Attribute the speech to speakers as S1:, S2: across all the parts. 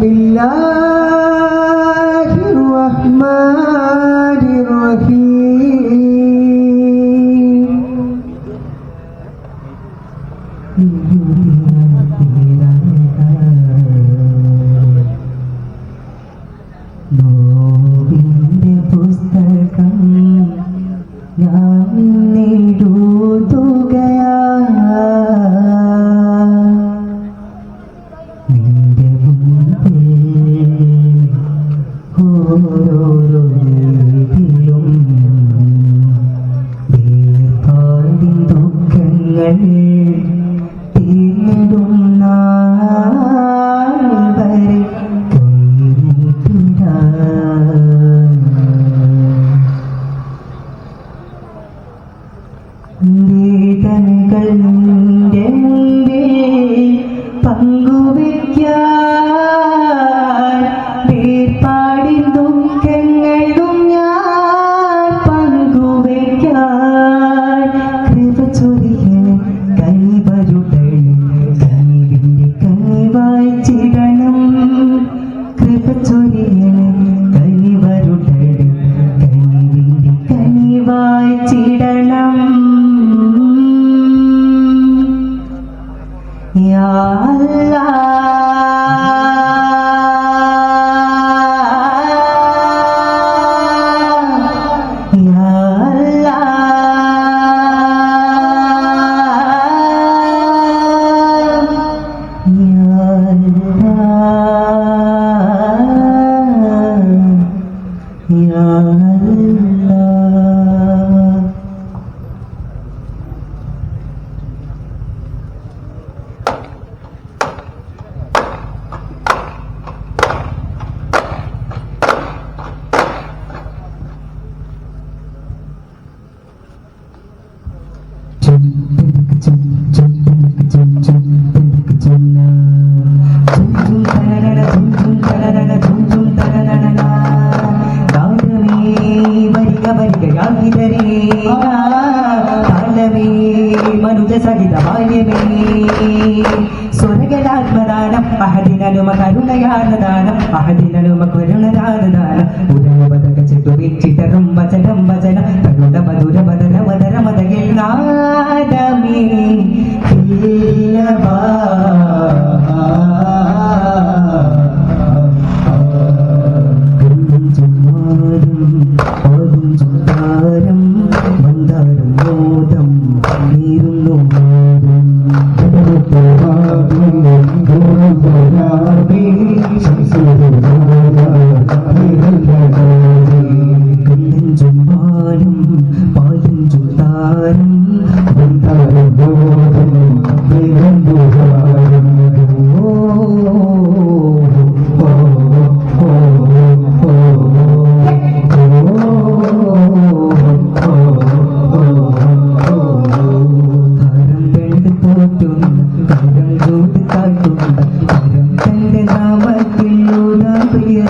S1: বিল্লাহ রহমান। മുമ്പിൽ പങ്കുവയ്ക്കാൻ വേർപാടിൻ ദുഃഖങ്ങളും ഞാൻ പങ്കുവയ്ക്കാൻ. കൃപ ചൊരിയണ കനിവരുടണം കനിവിന്റെ കനിവായിച്ചിടണം കൃപ ചൊരിയണ Allah, Ya Allah. na yung hanap-hanap, kahit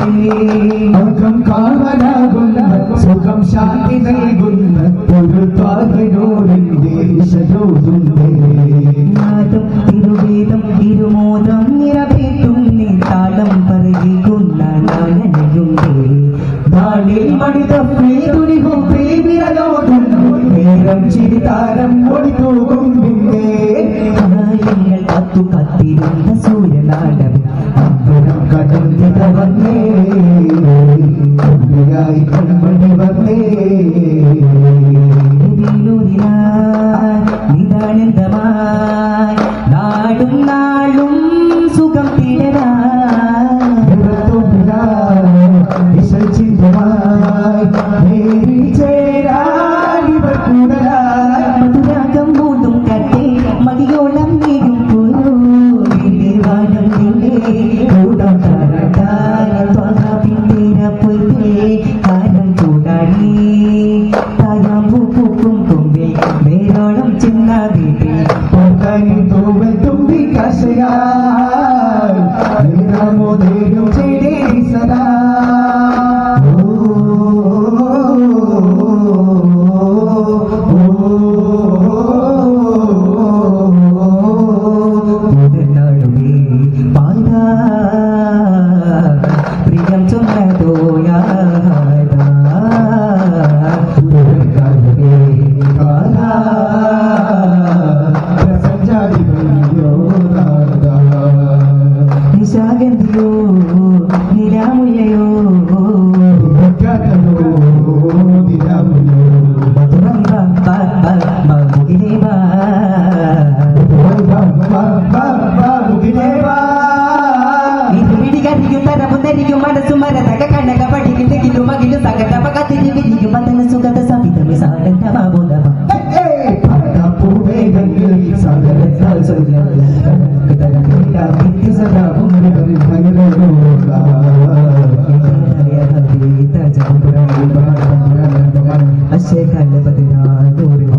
S2: സുഖം കാണാനാകുന്ന സുഖം ശാന്തി നൽകുന്ന ഒരു താതനോടിന്റെ ശരോതുണ്ടേ
S1: നാദം തിരുവേദം തിരുമോദം നിറവേറ്റും നീ താളം പറയുന്ന നാനയുണ്ടേ
S2: നാളിൽ മണിതപ്പേ തുണികും പേവിരലോടും നേരം ചിരിതാരം പിന്നെ
S1: കായങ്ങൾ പത്തു കത്തിരുന്ന സൂര്യനാടകം
S2: അമ്പലം കടന്നിത വന്നേ. കണ്ണിയായി കൺമണി വന്നേ
S1: దినముయో మనసు మర తగ కన్నగ పడికి తెగిలు మగిలు సగ తపక తిరిగి విరిగి పతన సుగత సమితమి సాగంట బాబోదవ సగ సగ సగ സുഗത സവിതമി സാരന്തമാബോധമ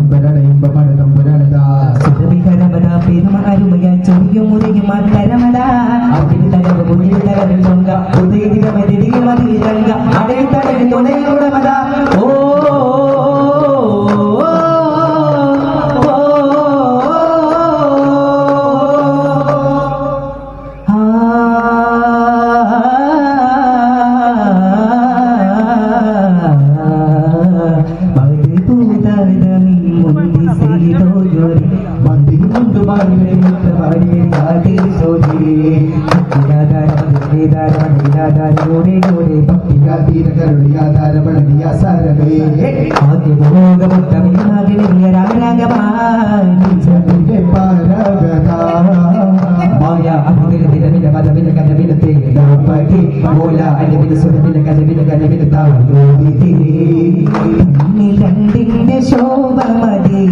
S1: രണ്ടിന്റെ ശോഭമതി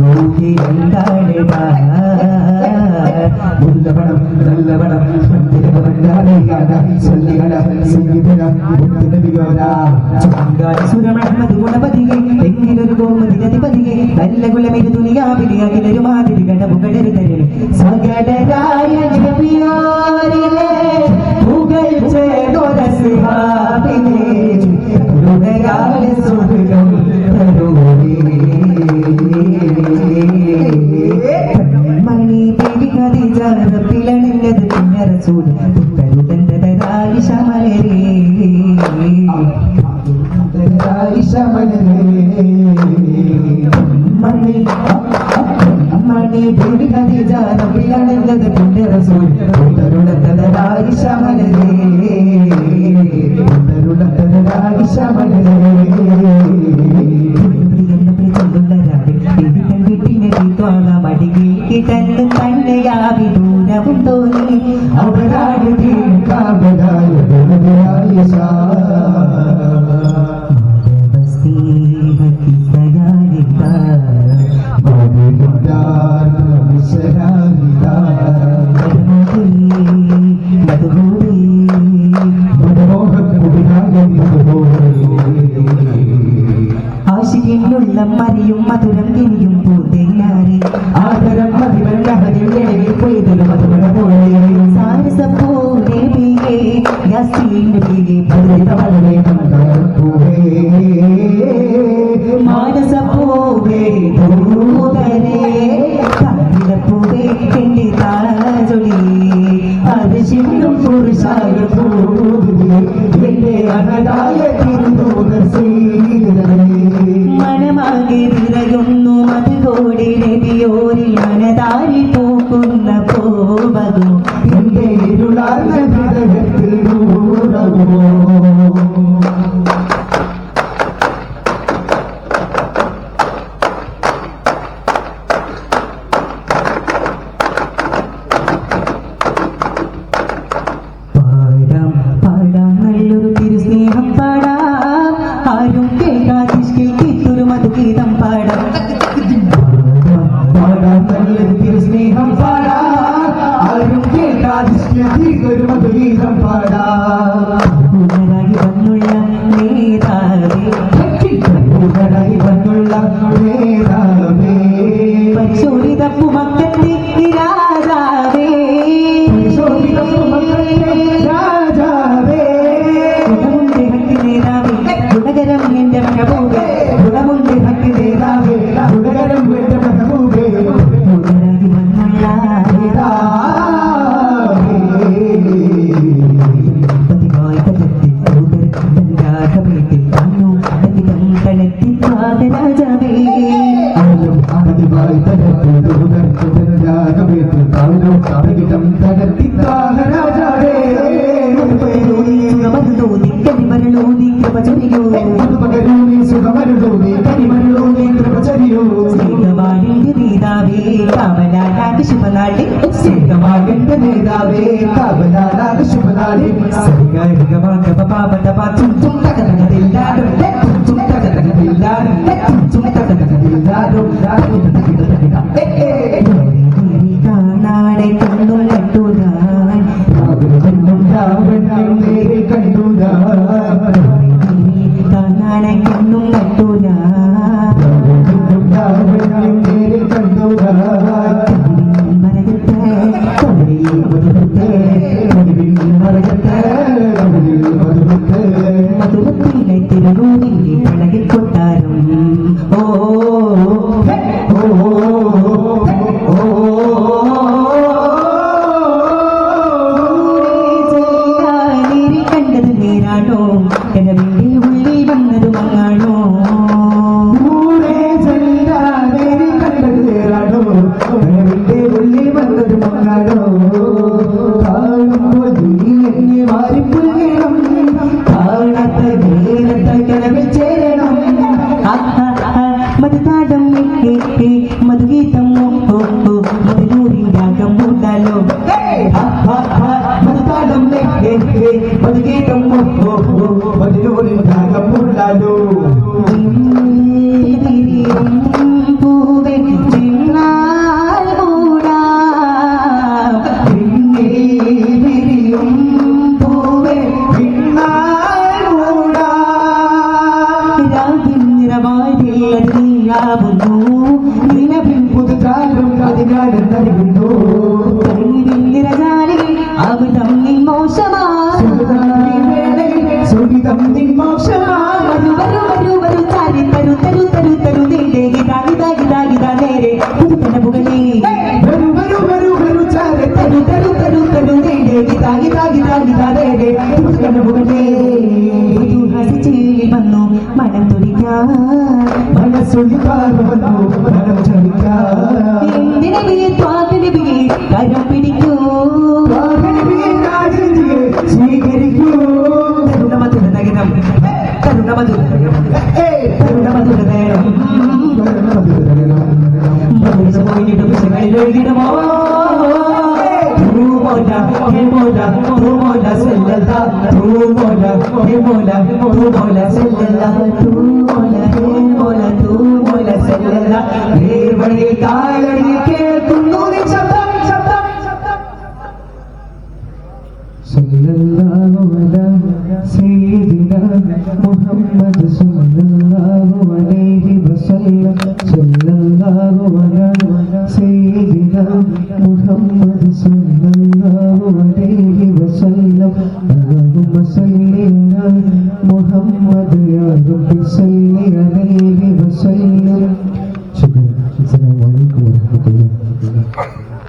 S1: നോക്കി എന്താണിടാ
S2: മുല്ലവണം നല്ലവണം
S1: സകലരായ ജപിയാരിലെ ഹൃദയാല സുഖം മണി പിടി കതിജാറപ്പിലണിഞ്ഞത് പിന്നറസൂൽ പുത്തരുതന്തരായി ശമലരേ മണി മണി പിടി കതിജാറപ്പിലണിഞ്ഞത് പിന്നറസൂൽ മടികീട്ടു കണ്ണയാവി ദൂരവും തോന്നി അവരാട് ആശികിലുള്ള മരിയും മധുരം കിനിയും യാസീൻ ബിയേ പതിത
S2: തകർത്ത് ദൂതർക്കുതന രാഗമേറ്റ് താനോ
S1: തകിടം തകർത്തി താഹരാജാടേ ശുഭനാളി
S2: ശുഭനാളിന്റെ നേതാവേ കാവനാടാകെ ശുഭനാളി
S1: സരികാരികമാകവ പാവത പാച്ചും തും തകതകതില്ലാടും തും തും തകതകതില്ലാടും തും തും തകതകതില്ലാടും സല്ലല്ലാഹു سيدنا محمد
S2: صلى الله عليه وسلم. صلى الله على سيدنا محمد صلى الله عليه وسلم. اللهم صل على محمد يا رب صل عليه وسلم. شكرا. السلام عليكم ورحمة الله.